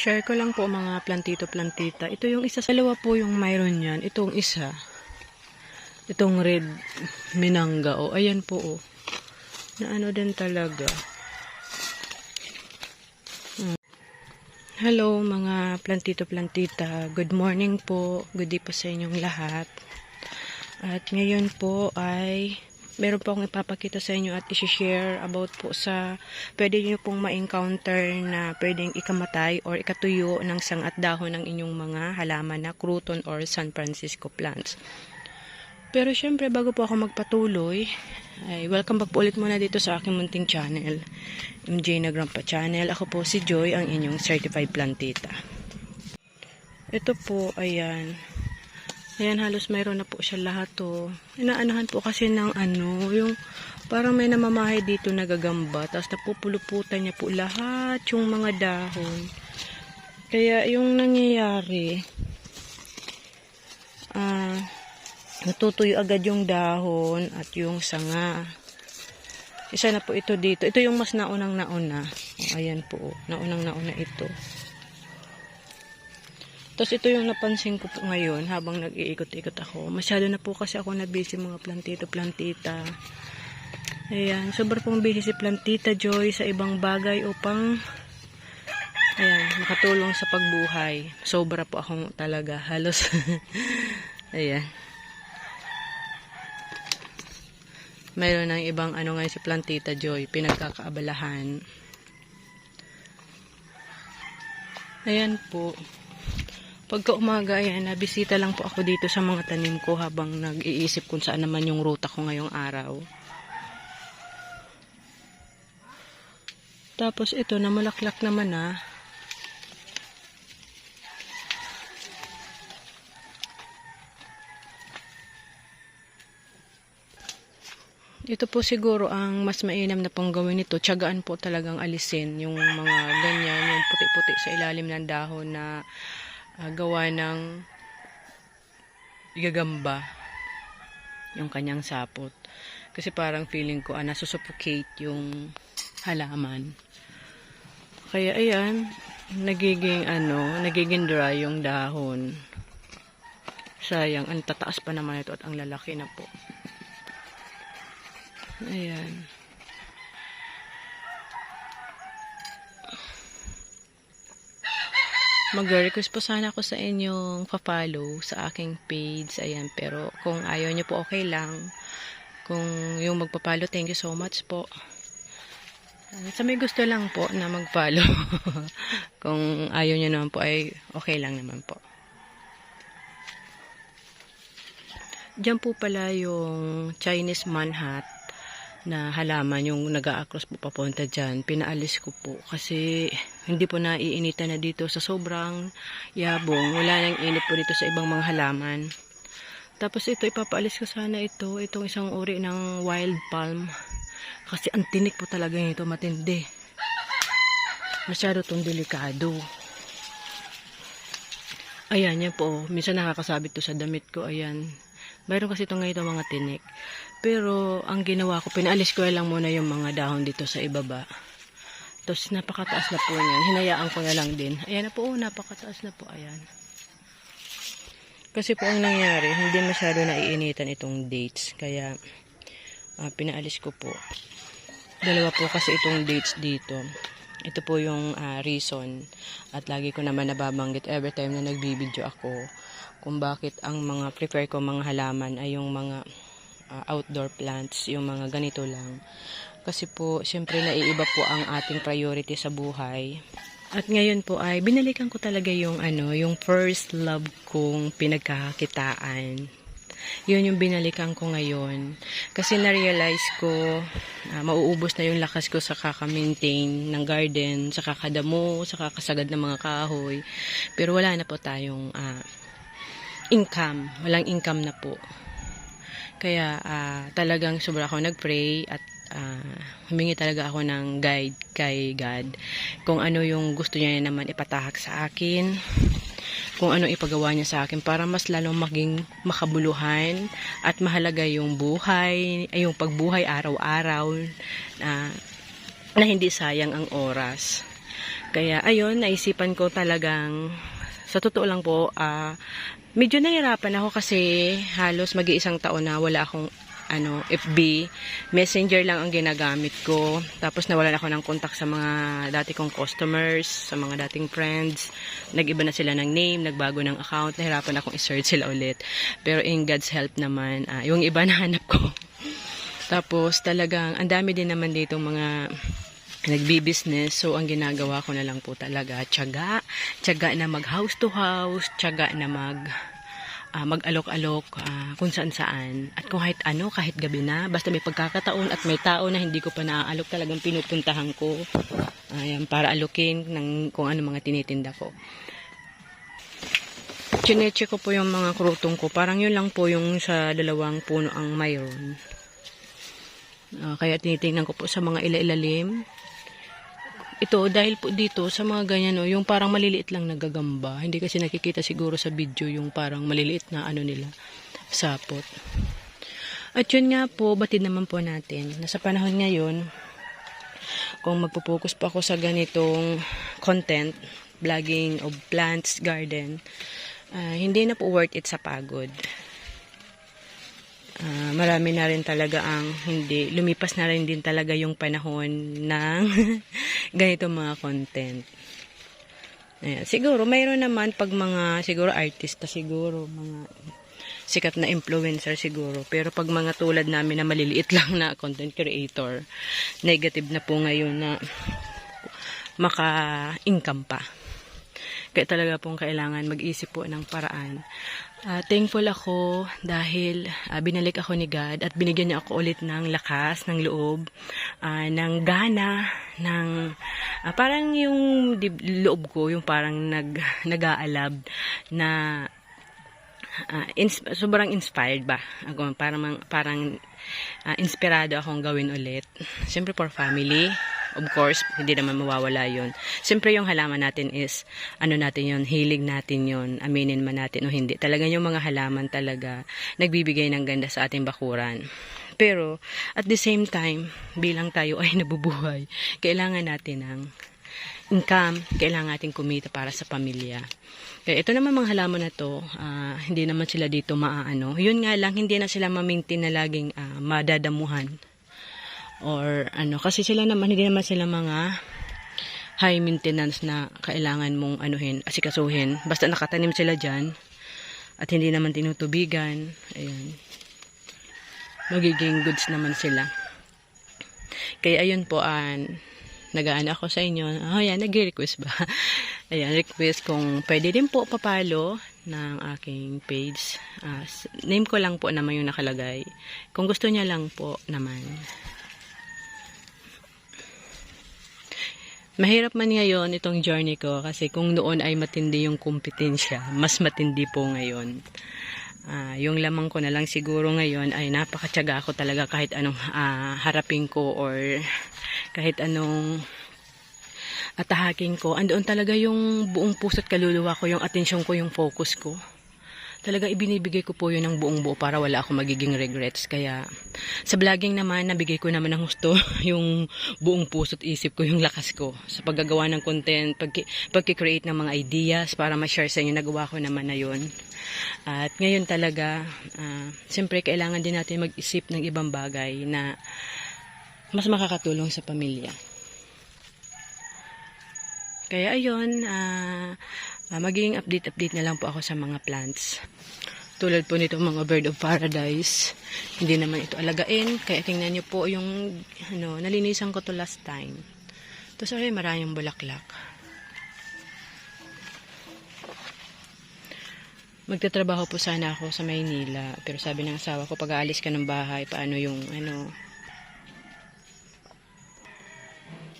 Share ko lang po mga plantito-plantita. Ito yung isa. Dalawa po yung mayroon yan. Itong isa. Itong red minanga. O, ayan po o. Na ano din talaga. Hmm. Hello mga plantito-plantita. Good morning po. Good day po sa inyong lahat. At ngayon po ay meron po akong ipapakita sa inyo at isi-share about po sa pwede nyo pong ma-encounter na pwedeng ikamatay or ikatuyo ng sang at dahon ng inyong mga halaman na crouton or San Francisco plants. Pero syempre bago po ako magpatuloy, ay welcome back po ulit muna dito sa aking munting channel, MJ na Grandpa Channel. Ako po si Joy, ang inyong certified plantita. Ito po, ayan, Ayan, halos mayroon na po siya lahat to. Inaanahan po kasi ng ano, yung parang may namamahay dito na gagamba. Tapos napupuluputan niya po lahat yung mga dahon. Kaya yung nangyayari, ah, natutuyo agad yung dahon at yung sanga. Isa na po ito dito. Ito yung mas naunang nauna. O, ayan po, oh. naunang nauna ito. Tapos ito yung napansin ko po ngayon habang nag-iikot-ikot ako. Masyado na po kasi ako na-busy mga plantito-plantita. Ayan, sobrang pong busy si Plantita Joy sa ibang bagay upang ayan, makatulong sa pagbuhay. Sobra po akong talaga halos. ayan. Mayroon ng ibang ano ngayon si Plantita Joy, pinagkakaabalahan. Ayan po. Pagka umaga, ayan, nabisita lang po ako dito sa mga tanim ko habang nag-iisip kung saan naman yung ruta ko ngayong araw. Tapos ito, namulaklak naman ah. na. Ito po siguro ang mas mainam na pong gawin nito. Tiyagaan po talagang alisin yung mga ganyan, yung puti-puti sa ilalim ng dahon na ah, gawa ng gagamba yung kanyang sapot. Kasi parang feeling ko ah, nasusuffocate yung halaman. Kaya ayan, nagiging ano, nagiging dry yung dahon. Sayang, ang tataas pa naman ito at ang lalaki na po. Ayan. Mag-request po sana ako sa inyong pa-follow sa aking page. Ayan, pero kung ayaw nyo po, okay lang. Kung yung magpa-follow, thank you so much po. Ah, Sa may gusto lang po na mag-follow. kung ayaw nyo naman po, ay okay lang naman po. Diyan po pala yung Chinese manhat na halaman yung nag-a-across po papunta dyan. Pinaalis ko po kasi hindi po naiinitan na dito sa sobrang yabong. Wala nang init po dito sa ibang mga halaman. Tapos ito, ipapaalis ko sana ito. Itong isang uri ng wild palm. Kasi ang tinik po talaga nito, matindi. Masyado tong delikado. Ayan, yan po. Minsan nakakasabit to sa damit ko. Ayan. Mayroon kasi ito ngayon mga tinik. Pero ang ginawa ko, pinaalis ko lang muna yung mga dahon dito sa ibaba. Tapos napakataas na po niyan. Hinayaan ko na lang din. Ayan na po, oh, napakataas na po. Ayan. Kasi po ang nangyari, hindi masyado naiinitan itong dates. Kaya ah, pinaalis ko po. Dalawa po kasi itong dates dito. Ito po yung ah, reason. At lagi ko naman nababanggit every time na nagbibideo ako kung bakit ang mga prefer ko mga halaman ay yung mga ah, outdoor plants, yung mga ganito lang. Kasi po, syempre naiiba po ang ating priority sa buhay. At ngayon po ay binalikan ko talaga yung ano, yung first love kong pinagkakakitaan. Yun yung binalikan ko ngayon. Kasi na-realize ko, ah, mauubos na yung lakas ko sa kaka-maintain ng garden, sa kakadamo, sa kakasagad ng mga kahoy. Pero wala na po tayong ah, income. Walang income na po. Kaya ah, talagang sobra ako nag-pray at ah, humingi talaga ako ng guide kay God kung ano yung gusto niya naman ipatahak sa akin kung ano ipagawa niya sa akin para mas lalong maging makabuluhan at mahalaga yung buhay, ay yung pagbuhay araw-araw na, na hindi sayang ang oras. Kaya ayun, naisipan ko talagang sa totoo lang po, ah medyo nahirapan ako kasi halos mag-iisang taon na wala akong ano, FB, messenger lang ang ginagamit ko. Tapos nawalan ako ng contact sa mga dati kong customers, sa mga dating friends. Nag-iba na sila ng name, nagbago ng account, nahirapan akong i-search sila ulit. Pero in God's help naman, ah, yung iba nahanap ko. Tapos talagang, ang dami din naman dito mga nagbi-business. So, ang ginagawa ko na lang po talaga, tiyaga, tiyaga na mag house to house, tiyaga na mag ah, mag-alok-alok ah, kung saan-saan. At kung kahit ano, kahit gabi na, basta may pagkakataon at may tao na hindi ko pa naaalok, talagang pinupuntahan ko. Ayan, para alukin ng kung ano mga tinitinda ko. Chineche ko po yung mga krutong ko. Parang yun lang po yung sa dalawang puno ang mayroon. Ah, kaya tinitingnan ko po sa mga ilailalim. Ito, dahil po dito, sa mga ganyan, no, yung parang maliliit lang nagagamba. Hindi kasi nakikita siguro sa video yung parang maliliit na ano nila, sapot. At yun nga po, batid naman po natin. Nasa panahon ngayon, kung magpo-focus pa ako sa ganitong content, vlogging of plants, garden, ah, hindi na po worth it sa pagod. Ah, marami na rin talaga ang hindi, lumipas na rin din talaga yung panahon ng ganito mga content. Ayan. Siguro, mayroon naman pag mga, siguro artista siguro, mga sikat na influencer siguro. Pero pag mga tulad namin na maliliit lang na content creator, negative na po ngayon na maka-income pa. Kaya talaga pong kailangan mag-isip po ng paraan. Ah, thankful ako dahil ah, binalik ako ni God at binigyan niya ako ulit ng lakas, ng loob, ah, ng gana, ng ah, parang yung loob ko, yung parang nag nag-aalab na ah, ins- sobrang inspired ba ako. Parang parang ah, inspirado akong gawin ulit. Siyempre for family of course hindi naman mawawala yon siyempre yung halaman natin is ano natin yon hilig natin yon aminin man natin o hindi talaga yung mga halaman talaga nagbibigay ng ganda sa ating bakuran pero at the same time bilang tayo ay nabubuhay kailangan natin ng income, kailangan natin kumita para sa pamilya. Kaya ito naman mga halaman na to, ah, hindi naman sila dito maaano. Yun nga lang, hindi na sila ma-maintain na laging ah, madadamuhan. Or ano, kasi sila naman, hindi naman sila mga high maintenance na kailangan mong anuhin, asikasuhin. Basta nakatanim sila dyan at hindi naman tinutubigan. Ayan. Magiging goods naman sila. Kaya ayun po, an nagaan ako sa inyo. Oh, yan, nag-request ba? Ayan, request kung pwede din po papalo ng aking page. S- name ko lang po naman yung nakalagay. Kung gusto niya lang po naman. Mahirap man ngayon itong journey ko kasi kung noon ay matindi yung kompetensya, mas matindi po ngayon. Ah, yung lamang ko na lang siguro ngayon ay napakatyaga ako talaga kahit anong ah, harapin ko or kahit anong atahakin ko. Andoon talaga yung buong puso't kaluluwa ko, yung atensyon ko, yung focus ko. Talaga ibinibigay ko po yun ng buong buo para wala ako magiging regrets. Kaya sa vlogging naman, nabigay ko naman ng gusto yung buong puso't isip ko, yung lakas ko. Sa paggagawa ng content, pag, pagkikreate ng mga ideas para ma-share sa inyo, nagawa ko naman na yun. At ngayon talaga, ah, siyempre kailangan din natin mag-isip ng ibang bagay na mas makakatulong sa pamilya. Kaya ayun, ah, ah, magiging update-update na lang po ako sa mga plants. Tulad po nito mga bird of paradise. Hindi naman ito alagain. Kaya tingnan niyo po yung, ano, nalinisan ko to last time. To sorry, maraming bulaklak. Magtatrabaho po sana ako sa Maynila. Pero sabi ng asawa ko, pag aalis ka ng bahay, paano yung, ano,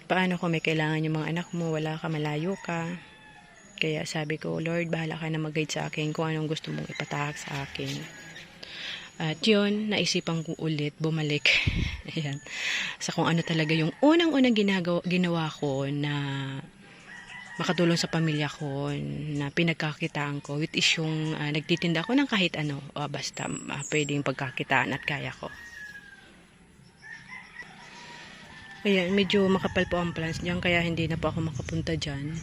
paano kung may kailangan yung mga anak mo, wala ka, malayo ka. Kaya sabi ko, Lord, bahala ka na mag-guide sa akin kung anong gusto mong ipatahak sa akin. At yun, naisipan ko ulit bumalik. Ayan. Sa kung ano talaga yung unang-unang ginagawa, ginawa ko na makatulong sa pamilya ko na pinagkakitaan ko which is yung ah, nagtitinda ko ng kahit ano o basta uh, pwedeng pagkakitaan at kaya ko Ayan, medyo makapal po ang plants dyan, kaya hindi na po ako makapunta dyan.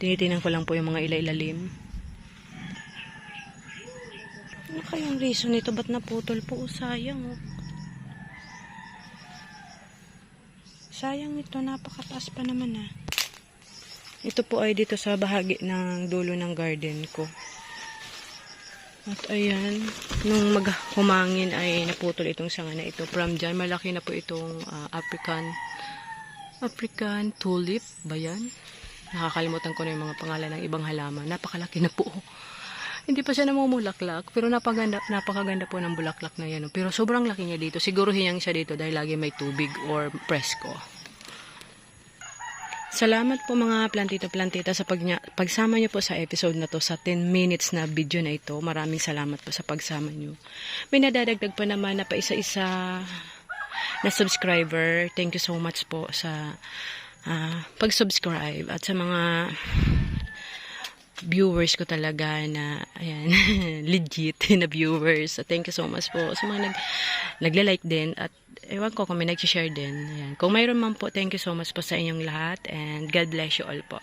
Tinitingnan ko lang po yung mga ilailalim. Ano kayang reason nito? Ba't naputol po? Sayang oh. Sayang ito, napakataas pa naman ah. Ito po ay dito sa bahagi ng dulo ng garden ko. At ayan, nung maghumangin ay naputol itong sanga na ito. From dyan, malaki na po itong ah, African African tulip ba yan? Nakakalimutan ko na yung mga pangalan ng ibang halaman. Napakalaki na po. Hindi pa siya namumulaklak, pero napaganda, napakaganda po ng bulaklak na yan. Pero sobrang laki niya dito. Siguro hiyang siya dito dahil lagi may tubig or presko. Salamat po mga plantito-plantita sa pagnya, pagsama niyo po sa episode na to sa 10 minutes na video na ito. Maraming salamat po sa pagsama niyo. May nadadagdag pa naman na pa isa-isa na subscriber. Thank you so much po sa ah, pag-subscribe at sa mga viewers ko talaga na ayan legit na viewers. So, thank you so much po. Sa mga nag nagla-like din at ewan ko kung may nag-share din. Ayan. kung mayroon man po thank you so much po sa inyong lahat and God bless you all po